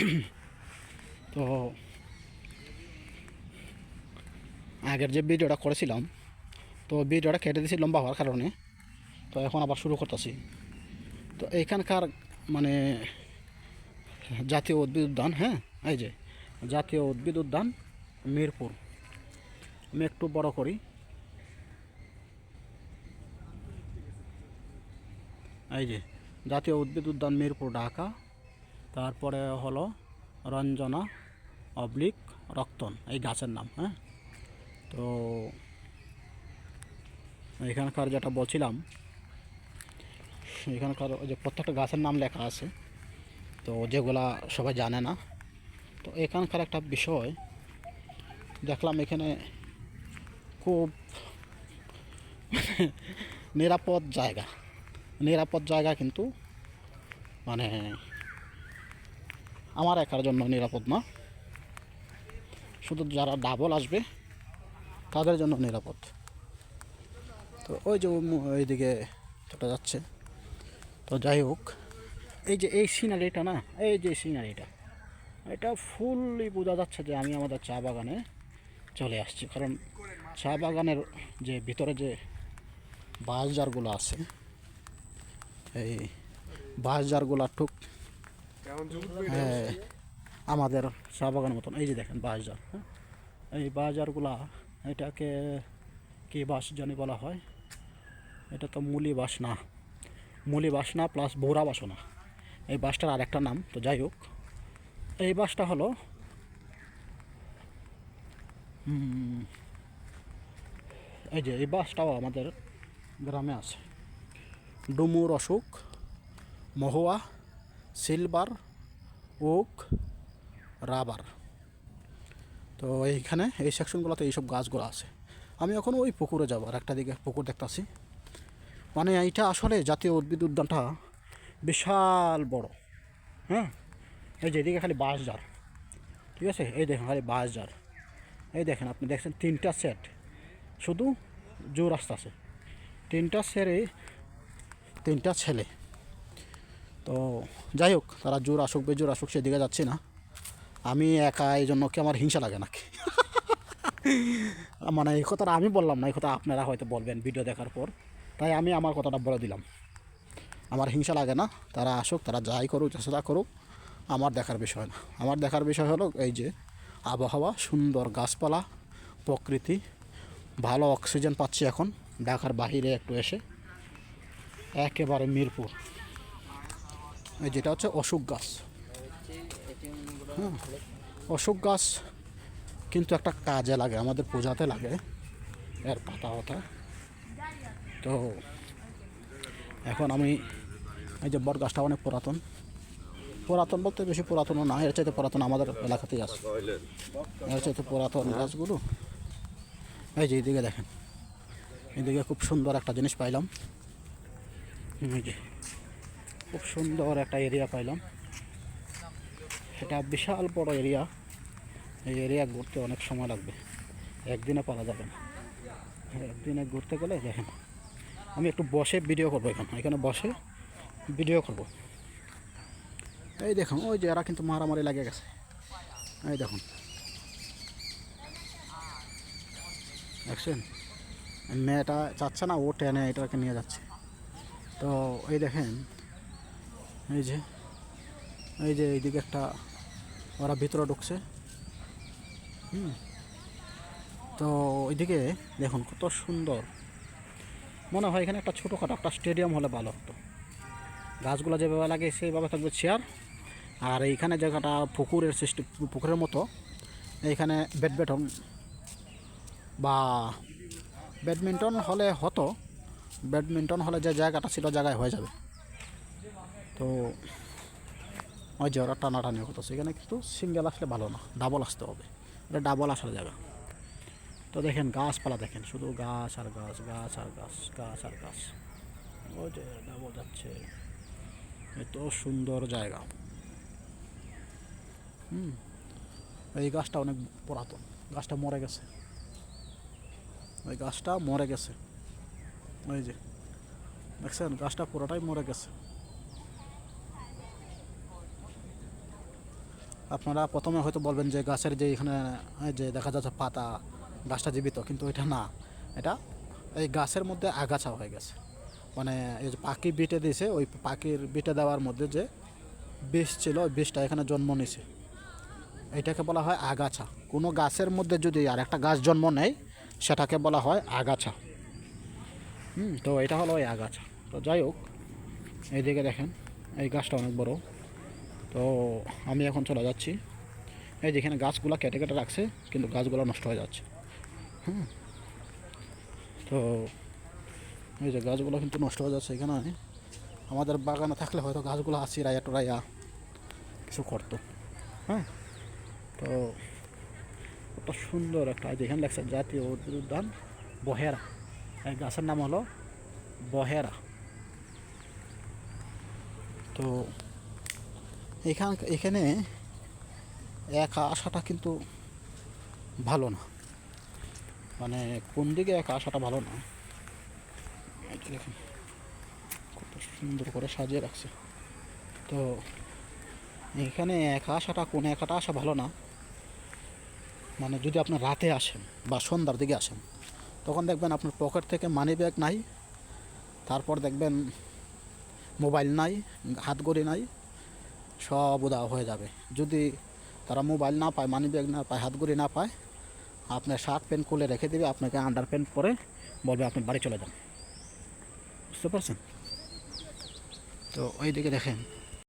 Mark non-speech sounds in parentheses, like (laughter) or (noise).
(clears throat) তো আগের যে ভিডিওটা করেছিলাম, তো ভিডিওটা কেটে দিয়েছি লম্বা হওয়ার কারণে। তো এখন আবার শুরু করতেছি। তো এইখানকার মানে জাতীয় উদ্ভিদ উদ্যান হ্যাঁ এই যে জাতীয় উদ্ভিদ উদ্যান মিরপুর। আমি একটু বড় করি। এই যে জাতীয় উদ্ভিদ উদ্যান মিরপুর, ঢাকা। তারপরে হলো রঞ্জনা অবলিক রক্তন, এই গাছের নাম হ্যাঁ? তো এখানকার যেটা বলছিলাম, এখানকার যে প্রত্যেকটা গাছের নাম লেখা আছে, তো যেগুলা সবাই জানে না। তো এখানকার একটা বিষয়, দেখলাম এখানে খুব নিরাপদ জায়গা নিরাপদ জায়গা কিন্তু মানে আমার একার জন্য নিরাপদ না। শুধু যারা ডাবল আসবে, তাদের জন্য নিরাপদ। তো ওই যে এইদিকে চলে যাচ্ছে। তো যাই হোক, এই যে এই সিনারিটা না, এই যে সিনারিটা, এটা ফুললি বোঝা যাচ্ছে যে আমি আমাদের চা বাগানে চলে আসছি। কারণ চা বাগানের যে ভিতরে যে বাঁশঝাড়গুলো আছে, এই বাঁশঝাড়গুলো টুক হ্যাঁ, আমাদের চা বাগানের মতন। এই যে দেখেন বাঁশঝাড় হ্যাঁ? এই বাঁশঝাড়গুলা এটাকে কি বাঁশ জানি বলা হয়? এটা তো মুলি বাঁশ না। মুলি বাঁশ না প্লাস বোরা বাঁশও না। এই বাঁশটার আরেকটা নাম তো যাই হোক। এই বাঁশটা হলো এই যে এই বাঁশটাও আমাদের গ্রামে আছে। ডুমুর অশোক মহুয়া সিলভার, ওক, রাবার। তো এইখানে এই সেকশনগুলোতে এইসব গাছগুলো আছে। আমি এখন ওই পুকুরে যাব আর একটা দিকে পুকুর দেখতেছি। মানে এইটা আসলে জাতীয় উদ্ভিদ উদ্যানটা বিশাল বড়। হ্যাঁ? এই যে এদিকে খালি বাঁশঝাড় ঠিক আছে? এই দেখেন খালি বাঁশঝাড় এই দেখেন, আপনি দেখছেন তিনটা সেট। শুধু জোর রাস্তা আছে তিনটা সেরে তিনটা ছেলে। তো যাই হোক, তারা জোর আসুক, বেজোর আসুক, সেদিকে যাচ্ছি না। আমি একা, এই জন্য কি আমার হিংসা লাগে নাকি? (laughs) মানে এই কথাটা আমি বললাম না, এই কথা আপনারা হয়তো বলবেন ভিডিও দেখার পর। তাই আমি আমার কথাটা বলে দিলাম। আমার হিংসা লাগে না, তারা আসুক, তারা যাই করুক চেষ্টা করুক, আমার দেখার বিষয় না। আমার দেখার বিষয় হলো এই যে, আবহাওয়া, সুন্দর গাছপালা, প্রকৃতি, ভালো অক্সিজেন পাচ্ছি এখন, ঢাকার বাহিরে একটু এসে। একেবারে মিরপুর। যেটা হচ্ছে অশোক গাছ। হ্যাঁ অশোক গাছ কিন্তু একটা কাজে লাগে, আমাদের পূজাতে লাগে, এর পাতা হতা তো এখন আমি এই যে বট গাছটা অনেক পুরাতন। পুরাতন বলতে বেশি পুরাতনও না, এর চাইতে পুরাতন আমাদের এলাকাতেই আছে। এর চাইতে পুরাতন গাছগুলো, এই যে এইদিকে দেখেন, এইদিকে খুব সুন্দর একটা জিনিস পাইলাম। এই যে। খুব সুন্দর একটা এরিয়া পাইলাম। এটা বিশাল বড় এরিয়া এই এরিয়া ঘুরতে অনেক সময় লাগবে। একদিনে পারা যাবে না। একদিনে ঘুরতে গেলে দেখেন। আমি একটু বসে ভিডিও করব এখানে। এখানে বসে ভিডিও করব। এই দেখুন, ওই যে এরা কিন্তু মারামারি লাগে গেছে। এই দেখুন। দেখছেন? মেয়েটা চাচ্ছে না, ও টেনে এটাকে নিয়ে যাচ্ছে। তো এই দেখেন এই যে এই যে এইদিকে একটা ওরা ভিতরে ঢুকছে। হুম। তো ওইদিকে দেখুন কত সুন্দর। মনে হয় এখানে একটা ছোটোখাটো একটা স্টেডিয়াম হলে ভালো হতো। গাছগুলো যেভাবে লাগে সেইভাবে থাকবে চেয়ার। আর এইখানে জায়গাটা পুকুরের সৃষ্টি, পুকুরের মতো। এইখানে ব্যাডমিন্টন বা ব্যাডমিন্টন হলে হতো। ব্যাডমিন্টন হলে যে জায়গাটা ছিল, জায়গায় হয়ে যাবে। তো ওই যে ওরা টানাটানি করতেছে এখানে কিন্তু সিঙ্গেল আসলে ভালো না ডাবল আসতে হবে। এটা ডাবল আসার জায়গা। তো দেখেন গাছপালা দেখেন, শুধু গাছ আর গাছ গাছ আর গাছ গাছ আর গাছ। ওই যে ডাবল যাচ্ছে। এত সুন্দর জায়গা। হুম, এই গাছটা অনেক পুরাতন। গাছটা মরে গেছে। ওই গাছটা মরে গেছে। ওই যে, দেখছেন? গাছটা পুরোটাই মরে গেছে। আপনারা প্রথমে হয়তো বলবেন যে গাছের যে এখানে যে দেখা যাচ্ছে পাতা, গাছটা জীবিত, কিন্তু এটা না। এটা এই গাছের মধ্যে আগাছা হয়ে গেছে। মানে এই যে পাখি বিটে দিয়েছে, ওই পাখির বিটে দেওয়ার মধ্যে যে বিষ ছিল, ওই বিষটা এখানে জন্ম নিছে এটাকে বলা হয় আগাছা। কোনো গাছের মধ্যে যদি আর একটা গাছ জন্ম নেয়, সেটাকে বলা হয় আগাছা। হুম, তো এটা হলো ওই আগাছা। তো যাই হোক, এইদিকে দেখেন, এই গাছটা অনেক বড়। তো আমি এখন চলে যাচ্ছি। এই যেখানে গাছগুলো কেটে কেটে রাখছে, কিন্তু গাছগুলো নষ্ট হয়ে যাচ্ছে। হুম। তো এই যে গাছগুলো কিন্তু নষ্ট হয়ে যাচ্ছে এখানে। আমাদের বাগানে থাকলে হয়তো গাছগুলো আসিরাইয়া টোরাইয়া কিছু করতো। হ্যাঁ। তো কত সুন্দর একটা যেখানে লেখছে জাতীয় উদ্যান, বহেরা। এই গাছের নাম হলো বহেরা। তো এখান এখানে একা আসাটা কিন্তু ভালো না। মানে কোন দিকে একা আসাটা ভালো না? দেখুন, কত সুন্দর করে সাজিয়ে রাখছে। তো এখানে একা আসাটা কোন একাটা আসা ভালো না? মানে যদি আপনি রাতে আসেন বা সন্ধ্যার দিকে আসেন, তখন দেখবেন আপনার পকেট থেকে মানি ব্যাগ নাই, তারপর দেখবেন মোবাইল নাই, হাত ঘড়ি নাই সব উদা হয়ে যাবে। যদি তারা মোবাইল না পায় মানি ব্যাগ না পায় হাত ঘড়ি না পায়, আপনার শার্ট প্যান্ট খুলে রেখে দেবে, আপনাকে আন্ডার প্যান্ট পরে বলবে আপনি বাড়ি চলে যান। বুঝতে পারছেন? তো ওই দিকে দেখেন